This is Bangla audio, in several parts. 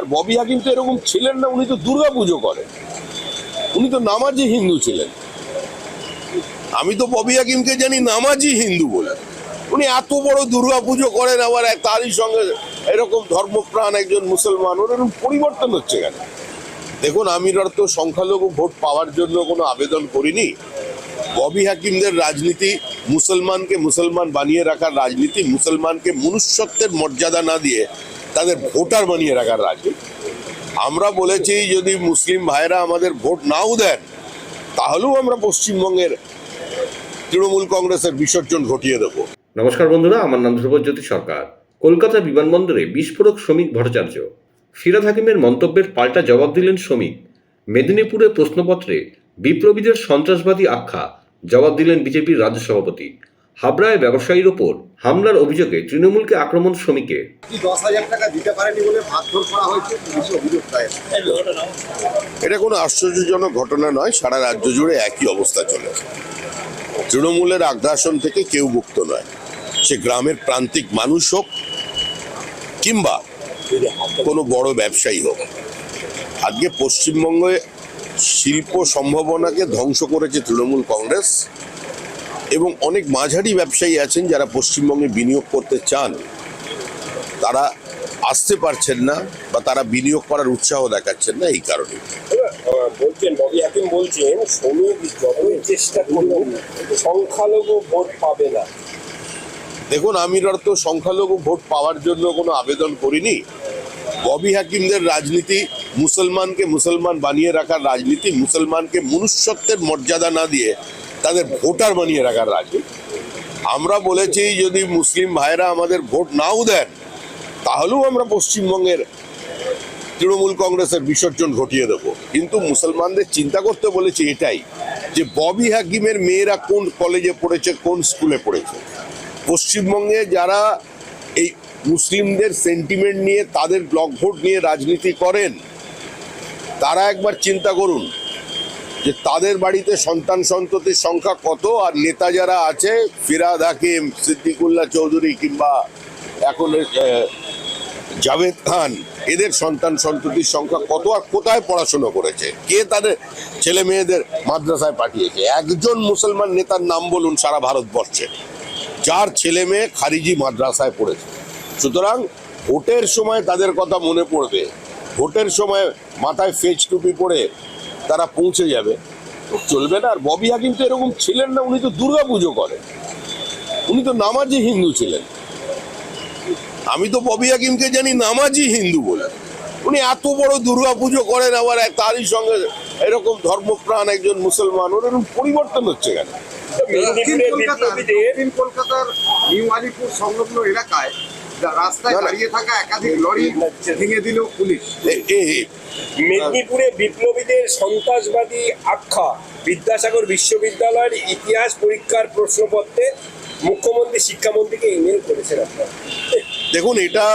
আর হাকিম তো এরকম ছিলেন না, উনি তো দুর্গা পুজো করেন। উনি তো নামাজি হিন্দু ছিলেন। আমি তো ববি হাকিমকে জানি নামাজি হিন্দু বলে। উনি এত বড় দুর্গা পুজো করেন, আবার তারই সঙ্গে এরকম ধর্মপ্রাণ একজন মুসলমান, ওর এরকম পরিবর্তন হচ্ছে কেন? দেখুন আমি তো সংখ্যালঘু ভোট পাওয়ার জন্য কোনো আবেদন করিনি। ববি হাকিমদের রাজনীতি মুসলমানকে মুসলমান বানিয়ে রাখার রাজনীতি, মুসলমানকে মনুষ্যত্বের মর্যাদা না দিয়ে তাদের ভোটার বানিয়ে রাখার রাজনীতি। আমরা বলেছি যদি মুসলিম ভাইরা আমাদের ভোট নাও দেন, তাহলেও আমরা পশ্চিমবঙ্গের তৃণমূল কংগ্রেসের বিসর্জন ঘটিয়ে দেবো। নমস্কার বন্ধুরা, আমার নাম ধ্রুবজ্যোতি সরকার। কলকাতা বিমানবন্দরে বিস্ফোরক শ্রমিক ভট্টাচার্য। ফিরাদ হাকিমের মন্তব্যের পাল্টা জবাব দিলেন শ্রমিক। মেদিনীপুরে প্রশ্নপত্রে বিপ্লবীদের সন্ত্রাসবাদী আখ্যা জবাব দিলেন বিজেপির রাজ্য সভাপতি। হাবড়ায় ব্যবসায়ীর ওপর হামলার অভিযোগে তৃণমূলকে আক্রমণ শ্রমিকের। দশ হাজার টাকা দিতে পারেনি বলে মারধর করা হয়েছে? পুলিশে অভিযোগ এটা কোনো আশ্চর্যজনক ঘটনা নয় সারা রাজ্য জুড়ে একই অবস্থা চলেছে। তৃণমূলের আগ্রাসন থেকে কেউ মুক্ত নয়। সে গ্রামের প্রান্তিক মানুষ হোক কিংবা কোনো বড় ব্যবসায়ী হোক। আজকে পশ্চিমবঙ্গে শিল্প সম্ভাবনাকে ধ্বংস করেছে তৃণমূল কংগ্রেস। এবং অনেক মাঝারি ব্যবসায়ী আছেন যারা পশ্চিমবঙ্গে বিনিয়োগ করতে চান। তারা আসতে পারছেন না বা তারা বিনিয়োগ করার উৎসাহ দেখাচ্ছেন না এই কারণে। বলছেন ববি হাকিম বলছেন শ্রমিক যতই চেষ্টা করলেও সংখ্যালঘু ভোট পাবে না। দেখুন আমি তো সংখ্যালঘু ভোট পাওয়ার জন্য কোনো আবেদন করিনি। ববি হাকিমদের রাজনীতি মুসলমানকে মুসলমান বানিয়ে রাখার রাজনীতি মুসলমানকে মনুষ্যত্বের মর্যাদা না দিয়ে তাদের ভোটার বানিয়ে রাখার রাজনীতি। আমরা বলেছি যদি মুসলিম ভাইরা আমাদের ভোট নাও দেন, তাহলেও আমরা পশ্চিমবঙ্গের তৃণমূল কংগ্রেসের বিসর্জন ঘটিয়ে দেবো। কিন্তু মুসলমানদের চিন্তা করতে বলেছি এটাই যে ববি হাকিমের মেয়েরা কোন কলেজে পড়েছে, কোন স্কুলে পড়েছে। পশ্চিমবঙ্গে যারা এই মুসলিমদের সেন্টিমেন্ট নিয়ে, তাদের ব্লক ভোট নিয়ে রাজনীতি করেন, তারা একবার চিন্তা করুন। যে তাদের বাড়িতে সন্তান সন্ততির সংখ্যা কত আর নেতা যারা আছে, ফিরাদ হাকিম, সিদ্দিকুল্লাহ চৌধুরী কিংবা এখন জাভেদ খান, এদের সন্তান সন্ততির সংখ্যা কত আর কোথায় পড়াশুনো করেছে? কে তাদের ছেলে মেয়েদের মাদ্রাসায় পাঠিয়েছে? একজন মুসলমান নেতার নাম বলুন সারা ভারতবর্ষে। যার ছেলে মেয়ে খারিজি মাদ্রাসায় পড়েছে। সুতরাং ভোটের সময় তাদের কথা মনে পড়বে। ভোটের সময় মাথায় ফেজ টুপি পরে তারা পৌঁছে যাবে। চলবে না। আর ববি হাকিম তো এরকম ছিলেন না উনি তো দুর্গা পুজো করেন। উনি তো নামাজি হিন্দু ছিলেন। আমি তো ববি হাকিমকে জানি নামাজি হিন্দু বলে। উনি এত বড় দুর্গা পুজো করেন আবার এক তারই সঙ্গে এরকম ধর্মপ্রাণ একজন মুসলমান ওর এরকম পরিবর্তন হচ্ছে কেন? দক্ষিণ কলকাতার নিউ আলিপুর সংলগ্ন এলাকায় মেদিনীপুরে বিপ্লবীদের সন্ত্রাসবাদী আখ্যা বিদ্যাসাগর বিশ্ববিদ্যালয়ের ইতিহাস পরীক্ষার প্রশ্নপত্রে মুখ্যমন্ত্রী শিক্ষামন্ত্রীকে ইমেল করেছেন আপনারা। দেখুন এটা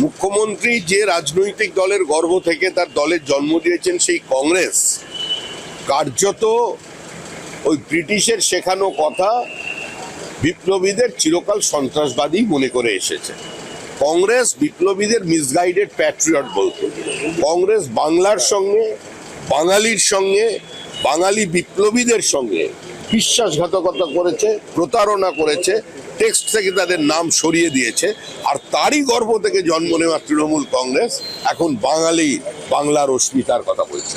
মুখ্যমন্ত্রী যে রাজনৈতিক দলের গর্ব থেকে তার দলের জন্ম দিয়েছেন সেই কংগ্রেস কার্যত ওই ব্রিটিশের শেখানো কথা বিপ্লবীদের চিরকাল সন্ত্রাসবাদী মনে করে এসেছে। কংগ্রেস বিপ্লবীদের মিসগাইডেড প্যাট্রিয়ট বলতো। কংগ্রেস বাংলার সঙ্গে, বাঙালির সঙ্গে, বাঙালি বিপ্লবীদের সঙ্গে বিশ্বাসঘাতকতা করেছে, প্রতারণা করেছে টেক্সট থেকে তাদের নাম সরিয়ে দিয়েছে, আর তারই গর্ব থেকে জন্ম নেওয়া তৃণমূল কংগ্রেস এখন বাঙালি, বাংলার অস্মিতার কথা বলছে।